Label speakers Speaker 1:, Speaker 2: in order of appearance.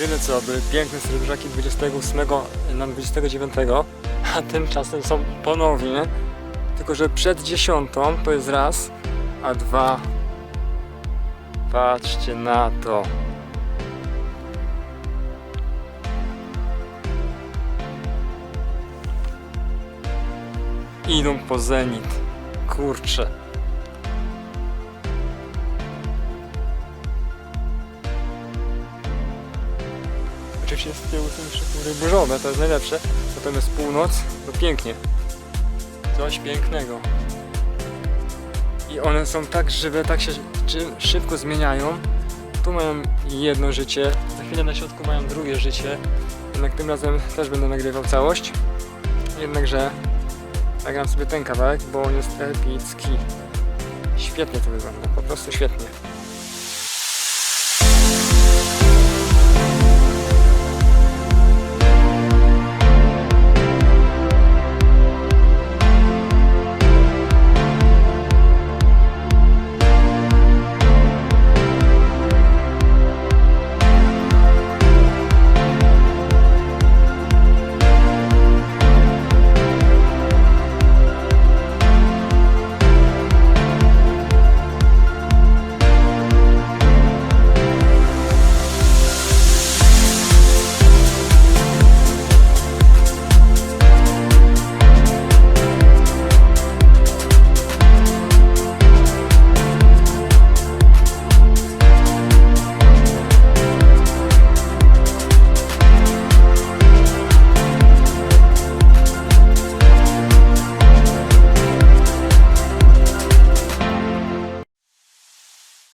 Speaker 1: Tyle co, były piękne srebrzaki 28 na 29, a tymczasem są ponownie. Tylko, że przed dziesiątą to jest raz, a dwa. Patrzcie na to. Idą po zenit. Kurczę. Oczywiście z tyłu chmury to jest najlepsze. Natomiast północ, to pięknie. Coś pięknego. I one są tak żywe, tak się szybko zmieniają. Tu mają jedno życie, za chwilę na środku mają drugie życie. Jednak tym razem też będę nagrywał całość. Jednakże nagram sobie ten kawałek, bo on jest epicki. Świetnie to wygląda, po prostu świetnie.